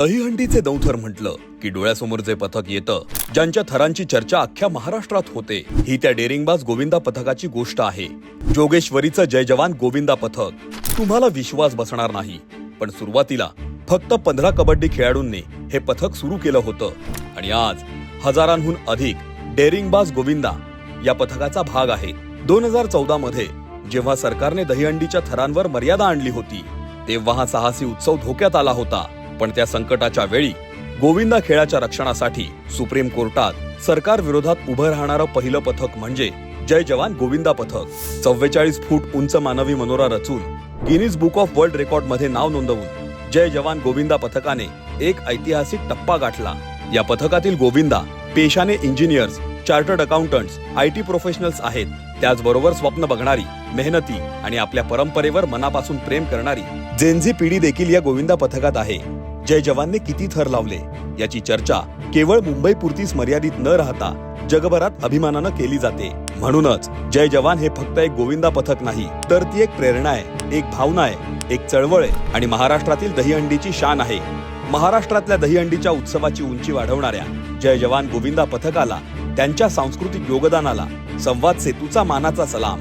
दहीहंडीचे दौथर म्हटलं की डोळ्यासमोर जे पथक येतं ज्यांच्या थरांची चर्चा अख्ख्या महाराष्ट्रात होते ही त्या डेरिंगबाज गोविंदा पथकाची गोष्ट आहे. जोगेश्वरीचं जय जवान गोविंदा पथक. तुम्हाला विश्वास बसणार नाही. पण सुरुवातीला फक्त पंधरा कबड्डी खेळाडूंनी हे पथक सुरू केलं होतं. आणि आज हजारांहून अधिक डेरिंगबाज गोविंदा या पथकाचा भाग आहे. दोन हजार चौदा मध्ये जेव्हा सरकारने दहीहंडीच्या थरांवर मर्यादा आणली होती तेव्हा हा साहसी उत्सव धोक्यात आला होता. पण त्या संकटाच्या वेळी गोविंदा खेळाच्या रक्षणासाठी सुप्रीम कोर्टात सरकार विरोधात उभं राहणारं पहिलं पथक म्हणजे जय जवान गोविंदा पथक. चव्वेचाळीस फूट उंच मानवी मनोरा रचून गिनीज बुक ऑफ वर्ल्ड रेकॉर्डमध्ये नाव नोंदवून जय जवान गोविंदा पथकाने एक ऐतिहासिक टप्पा गाठला. या पथकातील गोविंदा पेशाने engineers chartered accountants I T professionals आहेत. त्याचबरोबर स्वप्न बघणारी मेहनती आणि आपल्या परंपरेवर मनापासून प्रेम करणारी जेनझी पिढी देखील या गोविंदा पथकात आहे. जय जवानने किती थर लावले? याची चर्चा केवळ मुंबई पुरतीच मर्यादित न राहता जगभरात अभिमानानं केली जाते. म्हणूनच जय जवान हे फक्त एक गोविंदा पथक नाही तर ती एक प्रेरणा आहे एक भावना आहे एक चळवळ आहे आणि महाराष्ट्रातील दहीहंडीची शान आहे. महाराष्ट्रातल्या दहीहंडीच्या उत्सवाची उंची वाढवणाऱ्या जय जवान गोविंदा पथकाला त्यांच्या सांस्कृतिक योगदानाला संवाद सेतूचा मानाचा सलाम.